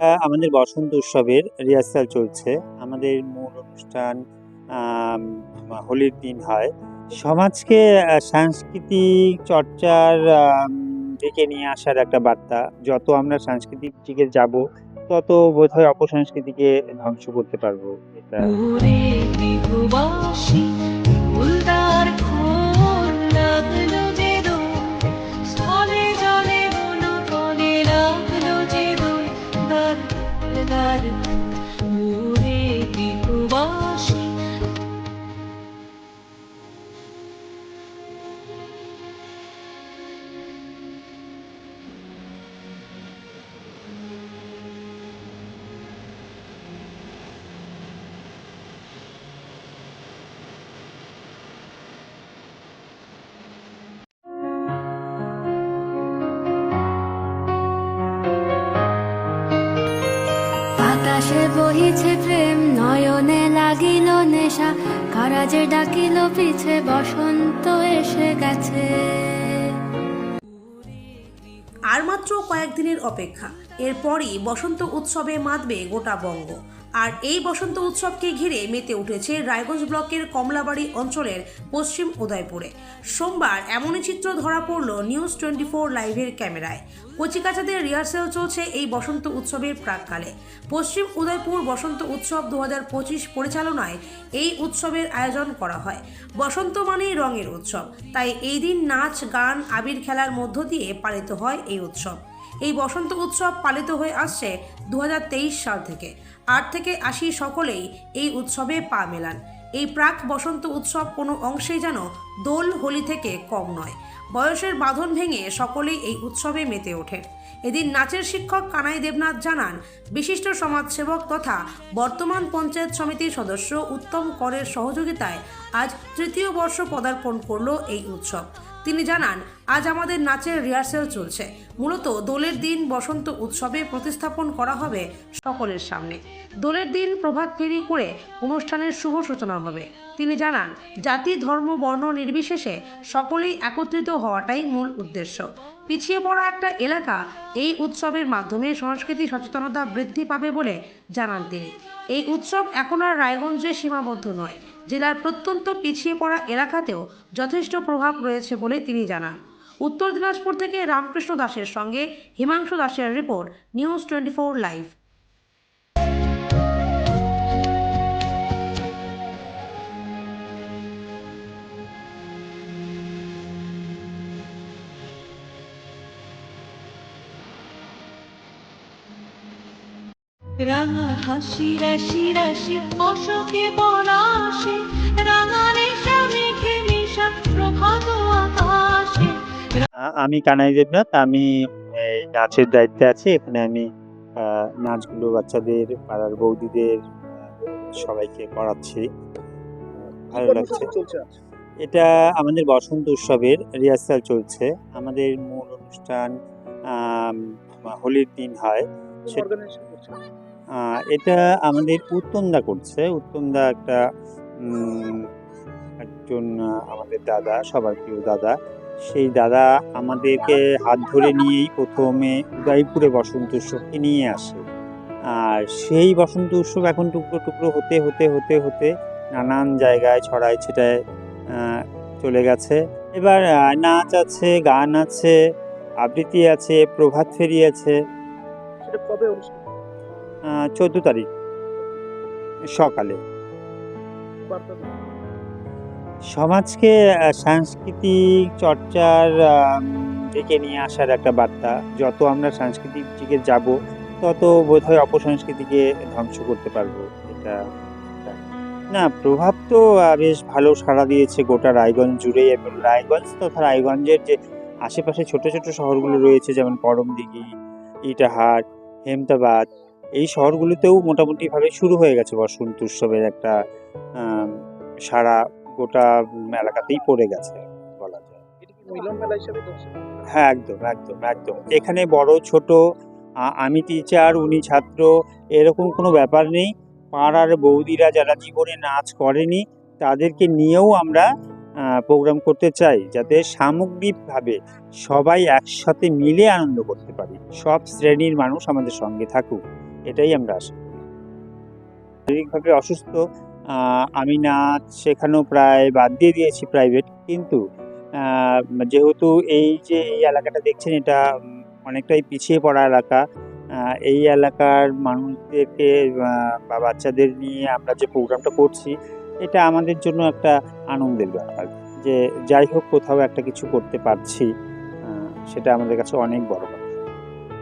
আমাদের বসন্ত উৎসবের রিহার্সাল চলছে। আমাদের মূল অনুষ্ঠান হোলির দিন হয়। সমাজকে সাংস্কৃতিক চর্চার দিকে নিয়ে আসার একটা বার্তা। যত আমরা সাংস্কৃতিক দিকে যাব, তত বোধহয় অপসংস্কৃতিকে ধ্বংস করতে পারব। এটা varım বাতাসে বহিছে প্রেম, নয়নে লাগিল নেশা। কারাজে ডাকিল, পিছে বসন্ত এসে গেছে। আর মাত্র কয়েকদিনের অপেক্ষা। এরপরই বসন্ত উৎসবে মাতবে গোটা বঙ্গ। আর এই বসন্ত উৎসবকে ঘিরে মেতে উঠেছে রায়গঞ্জ ব্লকের কমলাবাড়ি অঞ্চলের পশ্চিম উদয়পুরে। সোমবার এমনই চিত্র ধরা পড়ল নিউজ টোয়েন্টি ফোর লাইভের ক্যামেরায়। কচিকাচাদের রিহার্সেল চলছে এই বসন্ত উৎসবের প্রাককালে। পশ্চিম উদয়পুর বসন্ত উৎসব দু পরিচালনায় এই উৎসবের আয়োজন করা হয়। বসন্ত মানেই রঙের উৎসব। তাই এই দিন নাচ, গান, আবির খেলার মধ্য দিয়ে পালিত হয় এই উৎসব। এই বসন্ত উৎসব পালিত হয়ে আসছে দু হাজার তেইশ সাল থেকে। আট থেকে আশি সকলেই এই উৎসবে পা মেলান। এই প্রাক বসন্ত উৎসব কোনো অংশেই যেন দোল হোলি থেকে কম নয়। বয়সের বাঁধন ভেঙে সকলেই এই উৎসবে মেতে ওঠেন। এদিন নাচের শিক্ষক কানাই দেবনাথ জানান, বিশিষ্ট সমাজসেবক তথা বর্তমান পঞ্চায়েত সমিতির সদস্য উত্তম করের সহযোগিতায় আজ তৃতীয় বর্ষ পদার্পণ করল এই উৎসব। তিনি জানান, আজ আমাদের নাচের রিহার্সেল চলছে। মূলত দোলের দিন বসন্ত উৎসবে প্রতিস্থাপন করা হবে সকলের সামনে। দোলের দিন প্রভাত ফেরি করে অনুষ্ঠানের শুভ সূচনা হবে। তিনি জানান, জাতি, ধর্ম, বর্ণ নির্বিশেষে সকলেই একত্রিত হওয়াটাই মূল উদ্দেশ্য। পিছিয়ে পড়া একটা এলাকা এই উৎসবের মাধ্যমে সংস্কৃতি সচেতনতা বৃদ্ধি পাবে বলে জানান তিনি। এই উৎসব এখন আর রায়গঞ্জে সীমাবদ্ধ নয়। জেলার প্রত্যন্ত পিছিয়ে পড়া এলাকাতেও যথেষ্ট প্রভাব রয়েছে বলে তিনি জানান। উত্তর দিনাজপুর থেকে রামকৃষ্ণ দাসের সঙ্গে হিমাংশু দাসের report, news twenty four live. রাঙা হাসি, রাশি রাশি, অশোকে পলাশে আমি কানাই দেবনাথ আমি এই নাচের দায়িত্বে আছি। এখানে আমি নাচগুলো বাচ্চাদের পাড়ার বৌদিদের সবাইকে করাচ্ছি ভালো লাগছে। এটা আমাদের বসন্ত উৎসবের রিহার্সাল চলছে। আমাদের মূল অনুষ্ঠান হোলির দিন হয়। এটা আমাদের উত্তমদা করছে। উত্তমদা একটা একজন আমাদের দাদা সবার প্রিয় দাদা। সেই দাদা আমাদেরকে হাত ধরে নিয়েই প্রথমে উদয়পুরে বসন্ত উৎসবকে নিয়ে আসে। আর সেই বসন্ত উৎসব এখন টুকরো টুকরো হতে হতে হতে হতে নানান জায়গায় ছড়ায় ছিটায় চলে গেছে। এবার নাচ আছে গান আছে আবৃত্তি আছে প্রভাত ফেরি আছে। চোদ্দ তারিখ সকালে। সমাজকে সাংস্কৃতিক চর্চার দিকে নিয়ে আসার একটা বার্তা। যত আমরা সাংস্কৃতিক দিকে যাব, তত বোধহয় অপসংস্কৃতিকে ধ্বংস করতে পারব। এটা। না, প্রভাব তো বেশ ভালো সাড়া দিয়েছে গোটা রায়গঞ্জ জুড়ে। এবং রায়গঞ্জ তথা রায়গঞ্জের যে আশেপাশে ছোট ছোট শহরগুলো রয়েছে, যেমন করমদিঘি ইটাহার, হেমতাবাদ, এই শহরগুলোতেও মোটামুটিভাবে শুরু হয়ে গেছে বসন্ত উৎসবের একটা সারা গোটা এলাকাতেই পড়ে গেছে বলা যায়। হ্যাঁ একদম একদম একদম। এখানে বড় ছোট আমি টিচার উনি ছাত্র এরকম কোনো ব্যাপার নেই। পাড়ার বৌদিরা যারা জীবনে নাচ করেনি তাদেরকে নিয়েও আমরা প্রোগ্রাম করতে চাই যাতে সামগ্রিকভাবে সবাই একসাথে মিলে আনন্দ করতে পারি। সব শ্রেণির মানুষ আমাদের সঙ্গে থাকুক এটাই আমরা আশা করি। শারীরিকভাবে অসুস্থ আমি নাচ শেখানো প্রায় বাদ দিয়ে দিয়েছি প্রাইভেট কিন্তু যেহেতু এই যে এই এলাকাটা দেখছেন, এটা অনেকটাই পিছিয়ে পড়া এলাকা এই এলাকার মানুষদেরকে বা বাচ্চাদের নিয়ে আমরা যে প্রোগ্রামটা করছি, এটা আমাদের জন্য একটা আনন্দের ব্যাপার, যে যাই হোক কোথাও একটা কিছু করতে পারছি সেটা আমাদের কাছে অনেক বড়